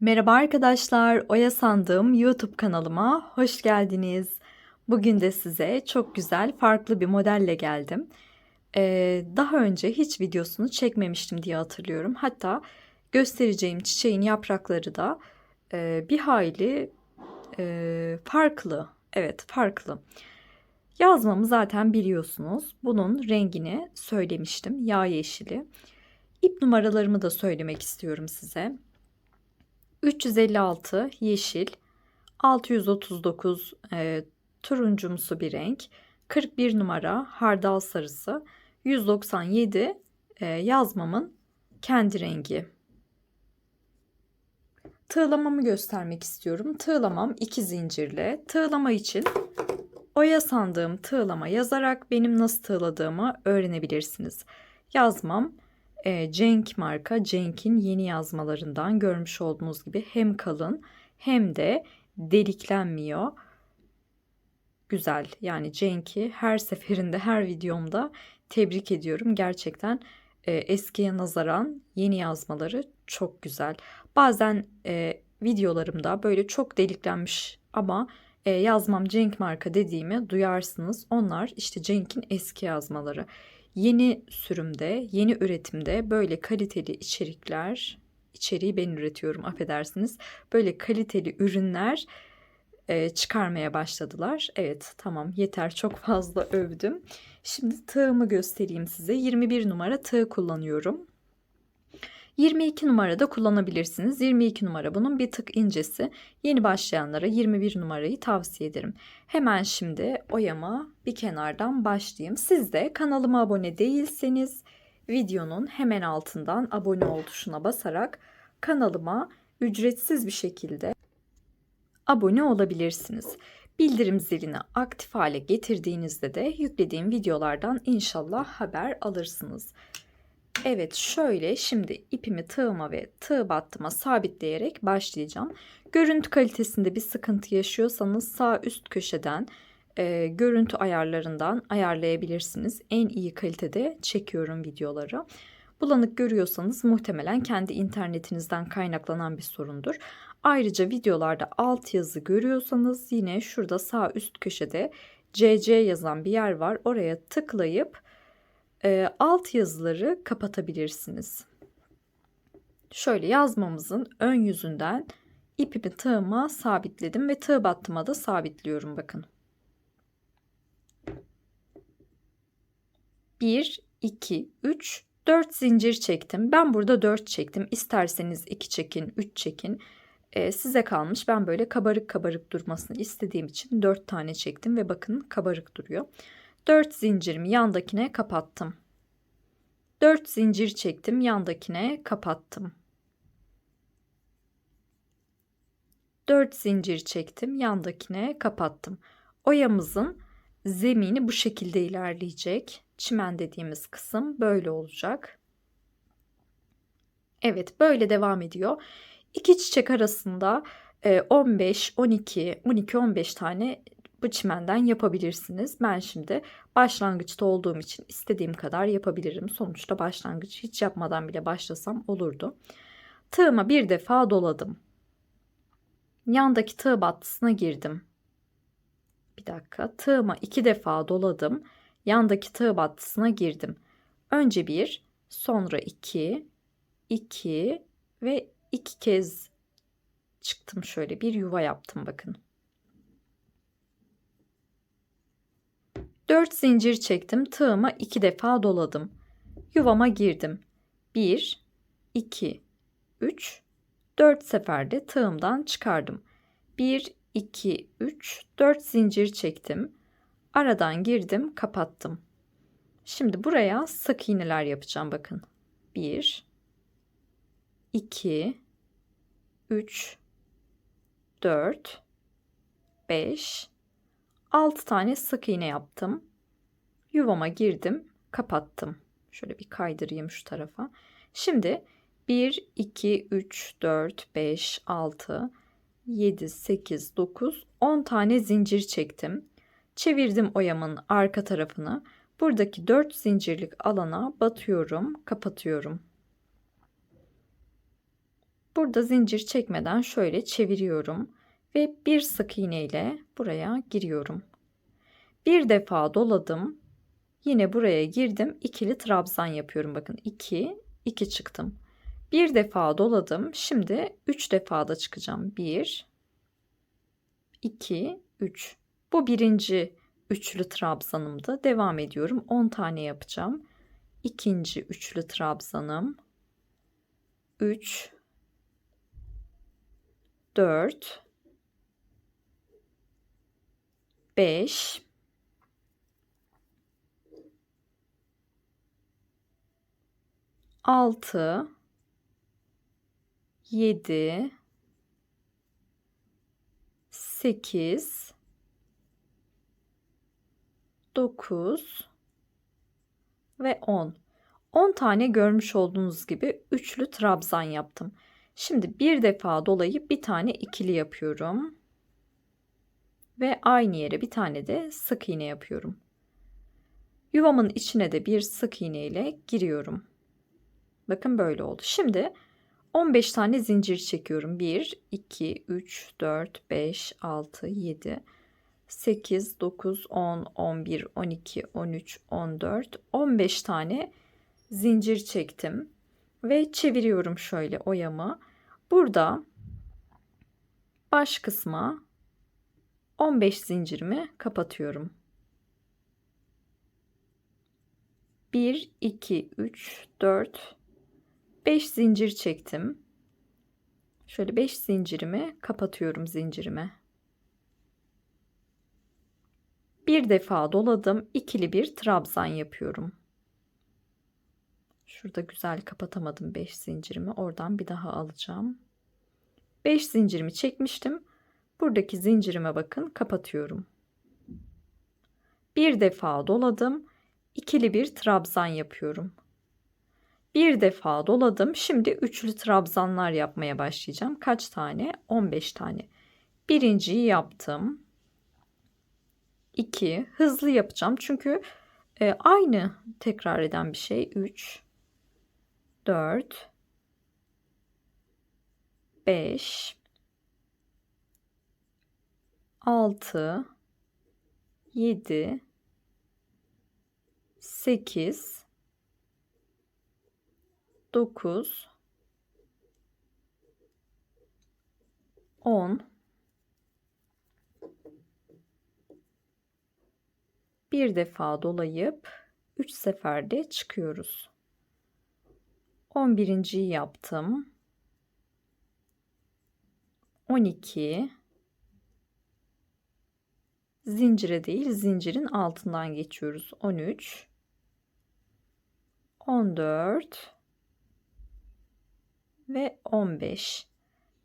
Merhaba arkadaşlar, Oya Sandığım YouTube kanalıma hoş geldiniz. Bugün de size çok güzel, farklı bir modelle geldim. Ee, daha önce hiç videosunu çekmemiştim diye hatırlıyorum. Hatta göstereceğim çiçeğin yaprakları da e, bir hayli e, farklı. Evet, farklı. Yazmamı zaten biliyorsunuz. Bunun rengini söylemiştim, yağ yeşili. İp numaralarımı da söylemek istiyorum size. 356 yeşil, 639 e, turuncumsu bir renk, 41 numara hardal sarısı, 197 e, yazmamın kendi rengi. Tığlamamı göstermek istiyorum. Tığlamam iki zincirle. Tığlama için oya sandığım tığlama yazarak benim nasıl tığladığımı öğrenebilirsiniz. Yazmam e, Cenk marka Cenk'in yeni yazmalarından görmüş olduğunuz gibi hem kalın hem de deliklenmiyor. Güzel yani Cenk'i her seferinde her videomda tebrik ediyorum. Gerçekten e, eskiye nazaran yeni yazmaları çok güzel. Bazen e, videolarımda böyle çok deliklenmiş ama e, yazmam Cenk marka dediğimi duyarsınız. Onlar işte Cenk'in eski yazmaları. Yeni sürümde, yeni üretimde böyle kaliteli içerikler, içeriği ben üretiyorum affedersiniz. Böyle kaliteli ürünler e, çıkarmaya başladılar. Evet tamam yeter çok fazla övdüm. Şimdi tığımı göstereyim size. 21 numara tığ kullanıyorum. 22 numarada kullanabilirsiniz. 22 numara bunun bir tık incesi. Yeni başlayanlara 21 numarayı tavsiye ederim. Hemen şimdi oyama bir kenardan başlayayım. Siz de kanalıma abone değilseniz videonun hemen altından abone ol tuşuna basarak kanalıma ücretsiz bir şekilde abone olabilirsiniz. Bildirim zilini aktif hale getirdiğinizde de yüklediğim videolardan inşallah haber alırsınız. Evet şöyle şimdi ipimi tığıma ve tığ battıma sabitleyerek başlayacağım. Görüntü kalitesinde bir sıkıntı yaşıyorsanız sağ üst köşeden e, görüntü ayarlarından ayarlayabilirsiniz. En iyi kalitede çekiyorum videoları. Bulanık görüyorsanız muhtemelen kendi internetinizden kaynaklanan bir sorundur. Ayrıca videolarda alt yazı görüyorsanız yine şurada sağ üst köşede CC yazan bir yer var. Oraya tıklayıp e, alt yazıları kapatabilirsiniz. Şöyle yazmamızın ön yüzünden ipimi tığıma sabitledim ve tığ battıma da sabitliyorum bakın. 1, 2, 3, 4 zincir çektim. Ben burada 4 çektim. İsterseniz 2 çekin, 3 çekin. Ee, size kalmış. Ben böyle kabarık kabarık durmasını istediğim için 4 tane çektim ve bakın kabarık duruyor. 4 zincirimi yandakine kapattım. 4 zincir çektim, yandakine kapattım. 4 zincir çektim, yandakine kapattım. Oyamızın zemini bu şekilde ilerleyecek. Çimen dediğimiz kısım böyle olacak. Evet, böyle devam ediyor. İki çiçek arasında 15, 12, 12, 15 tane bu çimenden yapabilirsiniz. Ben şimdi başlangıçta olduğum için istediğim kadar yapabilirim. Sonuçta başlangıç hiç yapmadan bile başlasam olurdu. Tığıma bir defa doladım. Yandaki tığ battısına girdim. Bir dakika. Tığıma iki defa doladım. Yandaki tığ battısına girdim. Önce bir, sonra iki, iki ve iki kez çıktım şöyle bir yuva yaptım bakın. 4 zincir çektim. Tığıma 2 defa doladım. Yuvama girdim. 1 2 3 4 seferde tığımdan çıkardım. 1 2 3 4 zincir çektim. Aradan girdim, kapattım. Şimdi buraya sık iğneler yapacağım bakın. 1 2 3 4 5 6 tane sık iğne yaptım. Yuvama girdim, kapattım. Şöyle bir kaydırayım şu tarafa. Şimdi 1, 2, 3, 4, 5, 6, 7, 8, 9, 10 tane zincir çektim. Çevirdim oyamın arka tarafını. Buradaki 4 zincirlik alana batıyorum, kapatıyorum. Burada zincir çekmeden şöyle çeviriyorum ve bir sık iğne ile buraya giriyorum. Bir defa doladım. Yine buraya girdim. ikili trabzan yapıyorum. Bakın 2 2 çıktım. Bir defa doladım. Şimdi 3 defa da çıkacağım. 1 2 3. Bu birinci üçlü trabzanımda devam ediyorum. 10 tane yapacağım. İkinci üçlü trabzanım. 3 4 5 6 7 8 9 ve 10. 10 tane görmüş olduğunuz gibi üçlü trabzan yaptım. Şimdi bir defa dolayıp bir tane ikili yapıyorum. Ve aynı yere bir tane de sık iğne yapıyorum. Yuvamın içine de bir sık iğne ile giriyorum. Bakın böyle oldu. Şimdi 15 tane zincir çekiyorum. 1, 2, 3, 4, 5, 6, 7, 8, 9, 10, 11, 12, 13, 14, 15 tane zincir çektim. Ve çeviriyorum şöyle oyamı. Burada baş kısma 15 zincirimi kapatıyorum. 1, 2, 3, 4, 5 zincir çektim. Şöyle 5 zincirimi kapatıyorum zincirime. Bir defa doladım. ikili bir trabzan yapıyorum. Şurada güzel kapatamadım 5 zincirimi. Oradan bir daha alacağım. 5 zincirimi çekmiştim. Buradaki zincirime bakın kapatıyorum. Bir defa doladım. ikili bir trabzan yapıyorum. Bir defa doladım. Şimdi üçlü trabzanlar yapmaya başlayacağım. Kaç tane? 15 tane. Birinciyi yaptım. 2 hızlı yapacağım. Çünkü e, aynı tekrar eden bir şey. 3 4 5 6 7 8 9 10 bir defa dolayıp 3 seferde çıkıyoruz. 11. yaptım. 12 zincire değil zincirin altından geçiyoruz. 13 14 ve 15.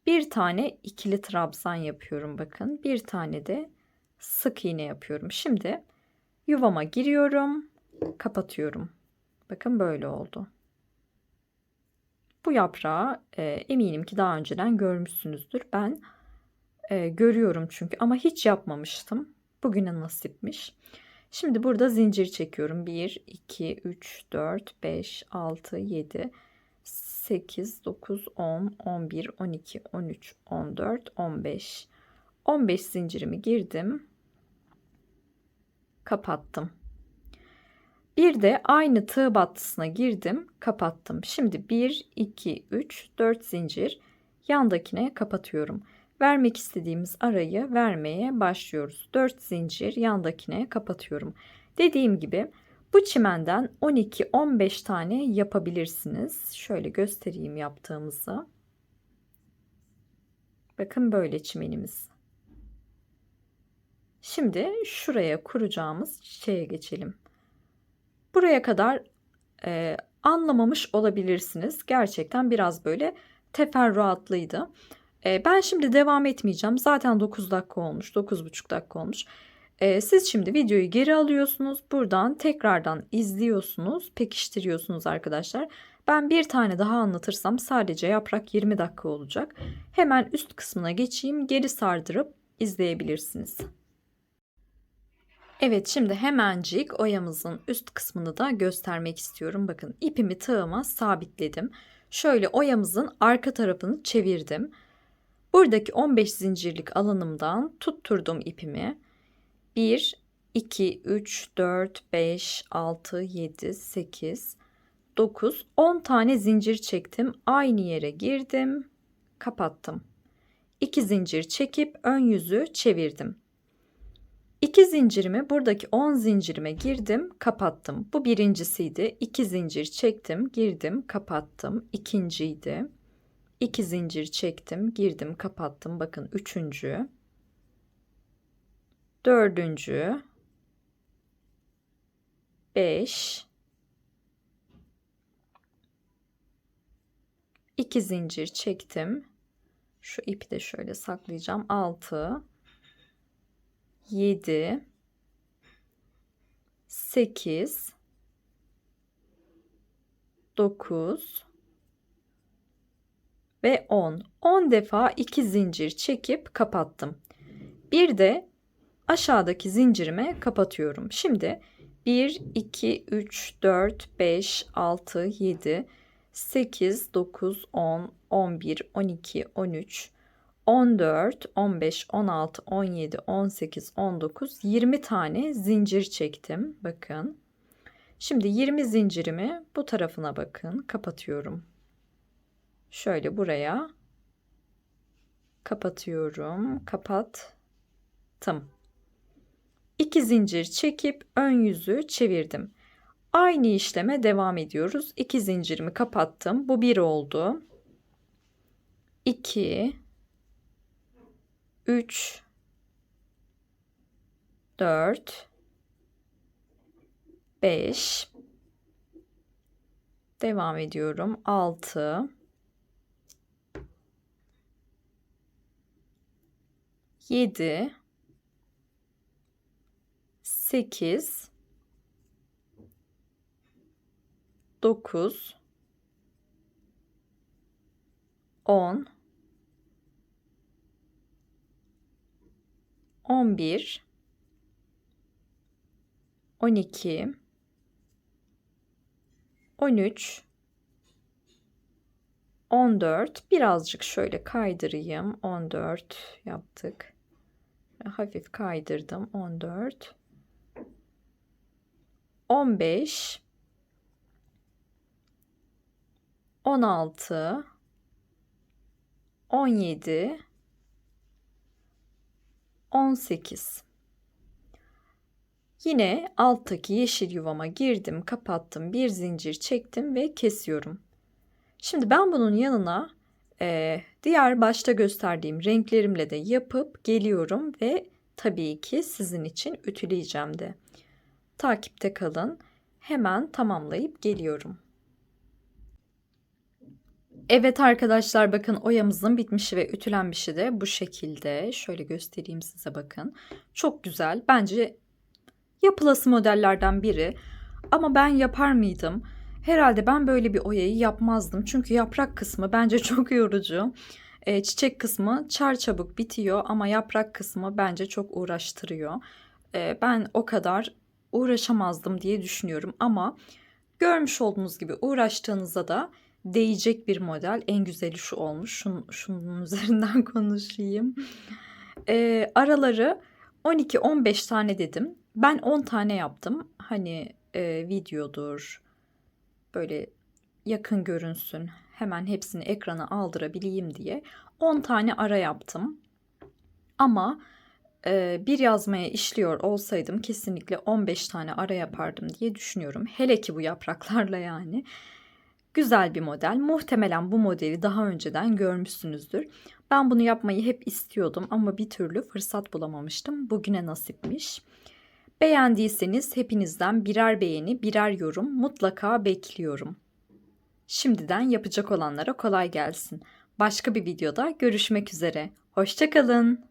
Bir tane ikili trabzan yapıyorum bakın. Bir tane de sık iğne yapıyorum. Şimdi yuvama giriyorum, kapatıyorum. Bakın böyle oldu. Bu yaprağı e, eminim ki daha önceden görmüşsünüzdür. Ben e, görüyorum çünkü ama hiç yapmamıştım. Bugüne nasipmiş. Şimdi burada zincir çekiyorum. 1, 2, 3, 4, 5, 6, 7, 8, 9, 10, 11, 12, 13, 14, 15. 15 zincirimi girdim. Kapattım. Bir de aynı tığ battısına girdim, kapattım. Şimdi 1, 2, 3, 4 zincir yandakine kapatıyorum. Vermek istediğimiz arayı vermeye başlıyoruz. 4 zincir yandakine kapatıyorum. Dediğim gibi bu çimenden 12-15 tane yapabilirsiniz. Şöyle göstereyim yaptığımızı. Bakın böyle çimenimiz. Şimdi şuraya kuracağımız çiçeğe geçelim. Buraya kadar e, anlamamış olabilirsiniz. Gerçekten biraz böyle teferruatlıydı. E, ben şimdi devam etmeyeceğim. Zaten 9 dakika olmuş, 9,5 dakika olmuş. E, siz şimdi videoyu geri alıyorsunuz. Buradan tekrardan izliyorsunuz, pekiştiriyorsunuz arkadaşlar. Ben bir tane daha anlatırsam sadece yaprak 20 dakika olacak. Hemen üst kısmına geçeyim. Geri sardırıp izleyebilirsiniz. Evet şimdi hemencik oyamızın üst kısmını da göstermek istiyorum. Bakın ipimi tığıma sabitledim. Şöyle oyamızın arka tarafını çevirdim. Buradaki 15 zincirlik alanımdan tutturdum ipimi. 1, 2, 3, 4, 5, 6, 7, 8, 9, 10 tane zincir çektim. Aynı yere girdim, kapattım. 2 zincir çekip ön yüzü çevirdim. 2 zincirimi buradaki 10 zincirime girdim, kapattım. Bu birincisiydi. 2 zincir çektim, girdim, kapattım. İkinciydi. 2 zincir çektim, girdim, kapattım. Bakın üçüncü. Dördüncü. 5 2 zincir çektim. Şu ipi de şöyle saklayacağım. 6 7 8 9 ve 10. 10 defa 2 zincir çekip kapattım. Bir de aşağıdaki zincirime kapatıyorum. Şimdi 1 2 3 4 5 6 7 8 9 10 11 12 13 14, 15, 16, 17, 18, 19, 20 tane zincir çektim. Bakın. Şimdi 20 zincirimi bu tarafına bakın. Kapatıyorum. Şöyle buraya kapatıyorum. Kapattım. 2 zincir çekip ön yüzü çevirdim. Aynı işleme devam ediyoruz. 2 zincirimi kapattım. Bu 1 oldu. 2 3 4 5 devam ediyorum 6 7 8 9 10 11 12 13 14 birazcık şöyle kaydırayım. 14 yaptık hafif kaydırdım. 14 15 16 17 18 Yine alttaki yeşil yuvama girdim, kapattım, bir zincir çektim ve kesiyorum. Şimdi ben bunun yanına e, diğer başta gösterdiğim renklerimle de yapıp geliyorum ve tabii ki sizin için ütüleyeceğim de. Takipte kalın. Hemen tamamlayıp geliyorum. Evet arkadaşlar bakın oyamızın bitmişi ve ütülenmişi de bu şekilde. Şöyle göstereyim size bakın. Çok güzel. Bence yapılası modellerden biri. Ama ben yapar mıydım? Herhalde ben böyle bir oyayı yapmazdım. Çünkü yaprak kısmı bence çok yorucu. E, çiçek kısmı çar çabuk bitiyor ama yaprak kısmı bence çok uğraştırıyor. E, ben o kadar uğraşamazdım diye düşünüyorum ama görmüş olduğunuz gibi uğraştığınızda da değecek bir model. En güzeli şu olmuş. Şun, şunun üzerinden konuşayım. E, araları 12-15 tane dedim. Ben 10 tane yaptım. Hani e, videodur. Böyle yakın görünsün. Hemen hepsini ekrana aldırabileyim diye 10 tane ara yaptım. Ama e, bir yazmaya işliyor olsaydım kesinlikle 15 tane ara yapardım diye düşünüyorum. Hele ki bu yapraklarla yani. Güzel bir model. Muhtemelen bu modeli daha önceden görmüşsünüzdür. Ben bunu yapmayı hep istiyordum ama bir türlü fırsat bulamamıştım. Bugüne nasipmiş. Beğendiyseniz hepinizden birer beğeni, birer yorum mutlaka bekliyorum. Şimdiden yapacak olanlara kolay gelsin. Başka bir videoda görüşmek üzere. Hoşçakalın.